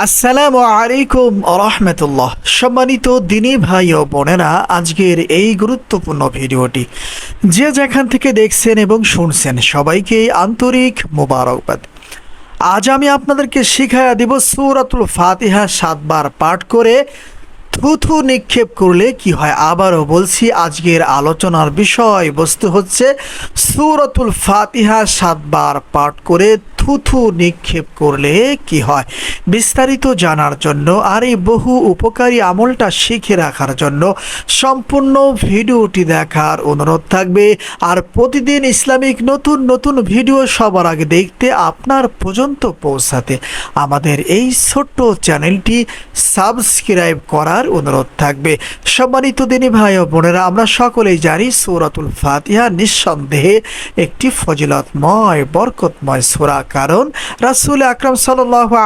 আসসালামু আলাইকুম রহমতুল্লাহ। সম্মানিত দিনী ভাই ও বোনেরা, আজকের এই গুরুত্বপূর্ণ ভিডিওটি যে যেখান থেকে দেখছেন এবং শুনছেন সবাইকে আন্তরিক মোবারকবাদ। আজ আমি আপনাদেরকে শিখাইয়া দিব সূরাতুল ফাতিহা সাতবার পাঠ করে থুথু নিক্ষেপ করলে কি হয়। আবারও বলছি, আজকের আলোচনার বিষয় বস্তু হচ্ছে সূরাতুল ফাতিহা সাতবার পাঠ করে থুথু নিক্ষেপ করলে কি হয়? বিস্তারিত জানার জন্য আর এই বহু উপকারী আমলটা শিখে রাখার জন্য সম্পূর্ণ ভিডিওটি দেখার অনুরোধ থাকবে। আর প্রতিদিন ইসলামিক নতুন নতুন ভিডিও সবার আগে দেখতে আপনার পর্যন্ত পৌঁছাতে আমাদের এই ছোট্ট চ্যানেলটি সাবস্ক্রাইব করার অনুরোধ থাকবে। সম্মানিত দিনী ভাই ও বোনেরা, আমরা সকলেই জানি সৌরাতুল ফাতিহা নিঃসন্দেহে একটি ফজিলতময়, বরকতময় সোরা। কারণ রাসুল আকরাম সাল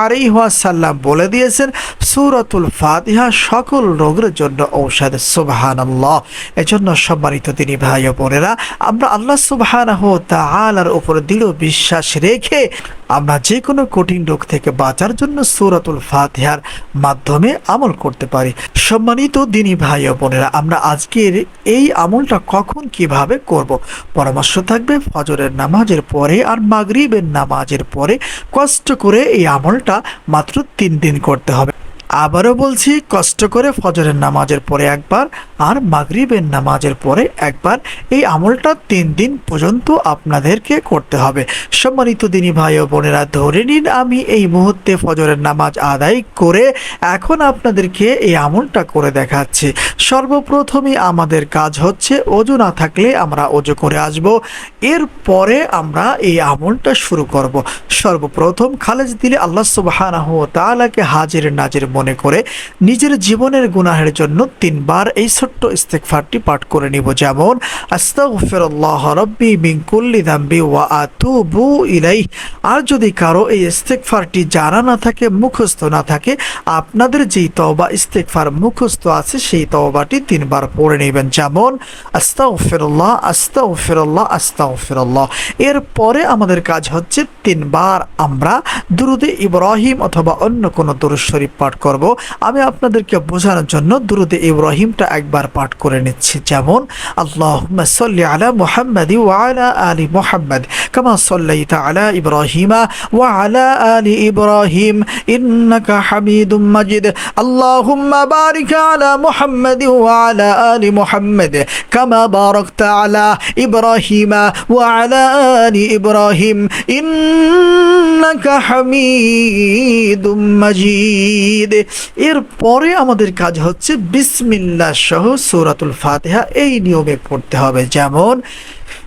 আলী সাল্লাম বলে দিয়েছেন, সুরতুল ফাতিহা সকল রোগের জন্য ঔষধ সুবাহান আল্লাহ এজন্য সম্মানিত তিনি ভাই বোনেরা, আমরা আল্লাহ সুবাহান তালার উপর দৃঢ় বিশ্বাস রেখে আমরা যে কোনো কঠিন রোগ থেকে বাঁচার জন্য সুরাতুল ফাতিহার মাধ্যমে আমল করতে পারি। সম্মানিত দিনী ভাই ও বোনেরা, আমরা আজকের এই আমলটা কখন কীভাবে করব? পরামর্শ থাকবে ফজরের নামাজের পরে আর মাগরিবের নামাজের পরে। কষ্ট করে এই আমলটা মাত্র তিন দিন করতে হবে। আবারও বলছি, কষ্ট করে ফজরের নামাজের পরে একবার আর মাগরিবের নামাজের পরে একবার। এই আমলটা তিন দিন পর্যন্ত আপনাদেরকে করতে হবে। সম্মানিত দিনী ভাই ও বোনেরা, ধরে নিন আমি এই মুহূর্তে ফজরের নামাজ আদায় করে এখন আপনাদেরকে এই আমলটা করে দেখাচ্ছি। সর্বপ্রথমে আমাদের কাজ হচ্ছে অজু না থাকলে আমরা অজু করে আসব। এরপরে আমরা এই আমলটা শুরু করব। সর্বপ্রথম খালেজ দিলে আল্লাহ সুবাহানাহ তালাকে হাজির নাজির মনে করে নিজের জীবনের গুনাহের জন্য তিনবার এই ছোট্ট ইস্তেকফারটি পাঠ করে নিব। যেমন মিন আর যদি কারও এই ইস্তেকফারটি জানা না থাকে, মুখস্থ না থাকে, আপনাদের যেই তওবা ইস্তেকফার মুখস্থ আছে, সেই তওবাটি তিনবার পড়ে নেবেন। যেমন, আস্তাগফিরুল্লাহ আস্তাগফিরুল্লাহ আস্তাগফিরুল্লাহ। এরপরে আমাদের কাজ হচ্ছে তিনবার আমরা দুরুদে ইব্রাহিম অথবা অন্য কোনো দুরুদ শরীফ পাঠ করব। আমি আপনাদেরকে বোঝানোর জন্য দুরুদে ইব্রাহিমটা একবার পাঠ করে নিচ্ছি। যেমন আল্লাহ সাল্লি আলা মুহাম্মাদি ওয়ালা আলি মুহাম্মাদ। আলা ইব্রাহিমা ওয়া আলা আলি ইব্রাহিম ইন্নাকা হামিদুম মাজিদ আল্লাহুম্মা বারিক আলা মুহাম্মাদ ওয়া আলা আলি মুহাম্মাদ কামা বারাকতা আলা ইব্রাহিমা ওয়া আলা আলি ইব্রাহিম ইন্নাকা হামিদুম এরপরে আমাদের কাজ হচ্ছে বিসমিল্লাহ সহ সূরাতুল ফাতিহা। এই নিয়মে পড়তে হবে। যেমন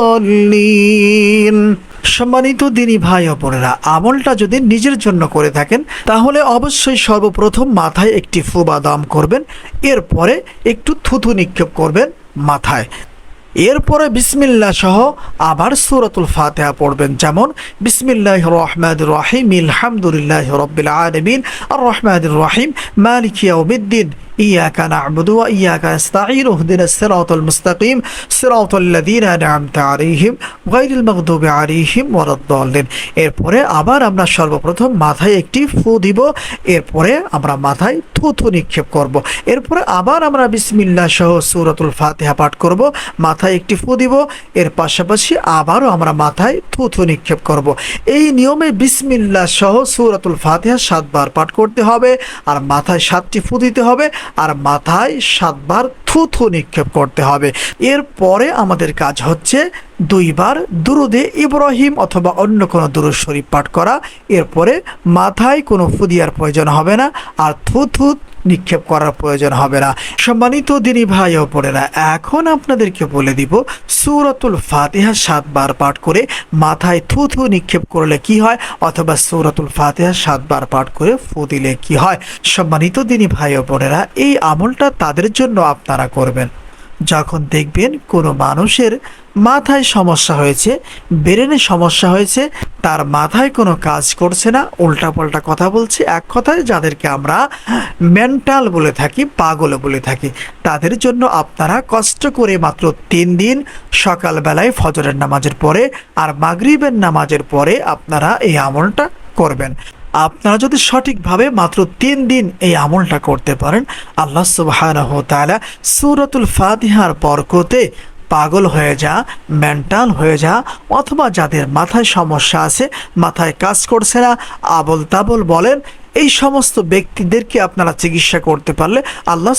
ওয়ালাদ-দাল্লিন সম্মানিত দিনী ভাই বোনেরা, আমলটা যদি নিজের জন্য করে থাকেন, তাহলে অবশ্যই সর্বপ্রথম মাথায় একটি ফুবা দাম করবেন, এরপরে একটু থুথু নিক্ষেপ করবেন মাথায়। এরপরে বিসমিল্লা সহ আবার সূরাতুল ফাতিহা পড়বেন, যেমন বিসমিল্লাহ রহমান রহিম আলহামদুলিল্লাহ রব্বিল আলমিন, আর রহমান রহিম, মালিক ইয়াউমিদ্দিন। ইয়াকা নাবুদু ইয়াকা ইস্তাঈন উহদিন সিরাতুল মুস্তাকিম সিরাতুল লাযীনা আনআমতা আলাইহিম গায়রিল মাগদুবি আলাইহিম ওয়ালাদ-দাল্লিন এরপরে আবার আমরা সর্বপ্রথম মাথায় একটি ফু দিব। এরপরে আমরা মাথায় থুথু নিক্ষেপ করব। এরপরে আবার আমরা বিসমিল্লা সহ সুরতুল ফাতিহা পাঠ করব। মাথায় একটি ফু দিব। এর পাশাপাশি আবারও আমরা মাথায় থুথু নিক্ষেপ করব। এই নিয়মে বিসমিল্লাহ সহ সুরতুল ফাতিহা সাতবার পাঠ করতে হবে। আর মাথায় সাতটি ফু দিতে হবে। আর মাথায় সাতবার থুথু নিক্ষেপ করতে হবে। এরপরে আমাদের কাজ হচ্ছে দুইবার দুরুদে ইব্রাহিম অথবা অন্য কোনো দুরুদ শরীফ পাঠ করা। এরপরে মাথায় কোনো ফুদিয়ার প্রয়োজন হবে না, আর থুথু নিক্ষেপ করার প্রয়োজন হবে না। সম্মানিত দিনী ভাই ও বোনেরা, এখন আপনাদেরকে বলে দিব, সুরতুল ফাতিহা সাতবার পাঠ করে মাথায় থুথু নিক্ষেপ করলে কি হয়, অথবা সুরতুল ফাতিহা সাতবার পাঠ করে ফু দিলে কি হয়? সম্মানিত দিনী ভাই ও বোনেরা, এই আমলটা তাদের জন্য আপনারা করবেন। যখন দেখবেন কোনো মানুষের মাথায় সমস্যা হয়েছে, ব্রেনে সমস্যা হয়েছে, তার মাথায় কোনো কাজ করছে না, উল্টাপাল্টা কথা বলছে। এক কথায় যাদেরকে আমরা মেন্টাল বলে থাকি, পাগল বলে থাকি, তাদের জন্য আপনারা কষ্ট করে মাত্র তিন দিন সকালবেলায় ফজরের নামাজের পরে আর মাগরিবের নামাজের পরে আপনারা এই আমলটা করবেন। আপনারা যদি সঠিকভাবে মাত্র তিন দিন এই আমলটা করতে পারেন, আল্লাহ তাআলা সূরাতুল ফাতিহার বরকতে পাগল হয়ে যা, মেন্টাল হয়ে যা, অথবা যাদের মাথায় সমস্যা আছে, মাথায় কাজ করছে না আবল তাবল বলেন, এই সমস্ত ব্যক্তিদেরকে আপনারা চিকিৎসা করতে পারলে আল্লাহ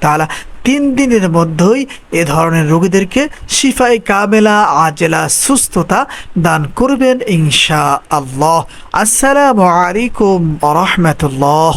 তাআলা তিন দিনের মধ্যেই এ ধরনের রোগীদেরকে শিফাই কামেলা আজেলা সুস্থতা দান করবেন ইনশা আল্লাহ আসসালামু আলাইকুম রহমতুল্লাহ।